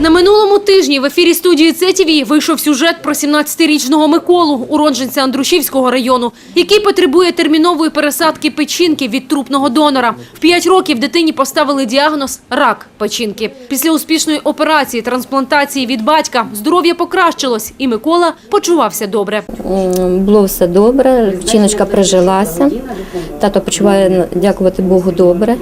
На минулому тижні в ефірі студії ЦТВ вийшов сюжет про 17-річного Миколу, уродженця Андрушівського району, який потребує термінової пересадки печінки від трупного донора. В 5 років дитині поставили діагноз рак печінки. Після успішної операції трансплантації від батька здоров'я покращилось, і Микола почувався добре. Було все добре, вчиночка прижилася. Тато почуває, дякувати Богу, добре.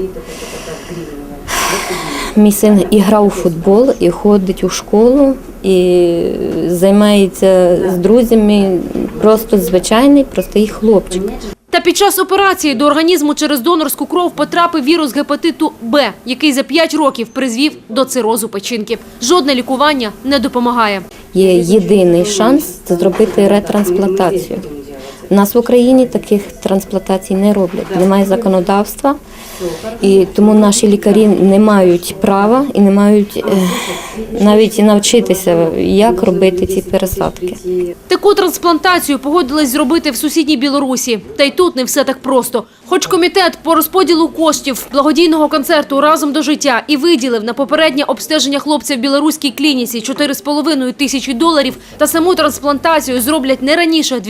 Мій син і грав у футбол, і ходить у школу, і займається з друзями. Просто звичайний, простий хлопчик. Та під час операції до організму через донорську кров потрапив вірус гепатиту Б, який за 5 років призвів до цирозу печінки. Жодне лікування не допомагає. Є єдиний шанс це зробити ретрансплантацію. Нас в Україні таких трансплантацій не роблять. Немає законодавства, і тому наші лікарі не мають права і не мають е, навіть навчитися, як робити ці пересадки. Таку трансплантацію погодились зробити в сусідній Білорусі. Та й тут не все так просто. Хоч комітет по розподілу коштів благодійного концерту разом до життя і виділив на попереднє обстеження хлопця в білоруській клініці 4,5 тисячі доларів, та саму трансплантацію зроблять не раніше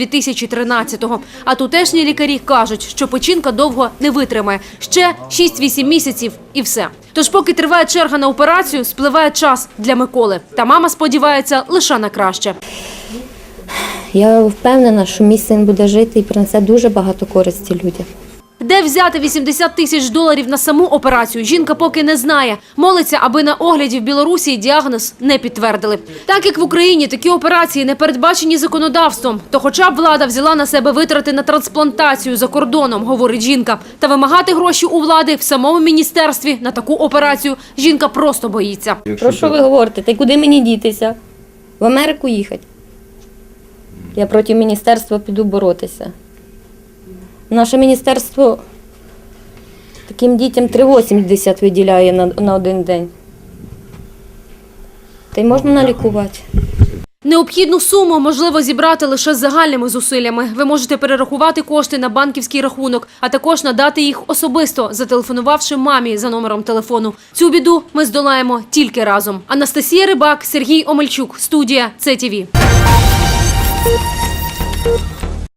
2013-го. А тутешні лікарі кажуть, що печінка довго не витримає. Ще 6-8 місяців і все. Тож, поки триває черга на операцію, спливає час для Миколи. Та мама сподівається лише на краще. Я впевнена, що мій син буде жити і принесе дуже багато користі людям. Де взяти 80 тисяч доларів на саму операцію, жінка поки не знає. Молиться, аби на огляді в Білорусі діагноз не підтвердили. Так як в Україні такі операції не передбачені законодавством, то хоча б влада взяла на себе витрати на трансплантацію за кордоном, говорить жінка. Та вимагати гроші у влади в самому міністерстві на таку операцію жінка просто боїться. Про що ви говорите? Та й куди мені дітися? В Америку їхати? Я проти міністерства піду боротися. Наше міністерство таким дітям 3,80 виділяє на, на один день. Та й можна налікувати. Необхідну суму можливо зібрати лише загальними зусиллями. Ви можете перерахувати кошти на банківський рахунок, а також надати їх особисто, зателефонувавши мамі за номером телефону. Цю біду ми здолаємо тільки разом. Анастасія Рибак, Сергій Омельчук, студія ЦТВ.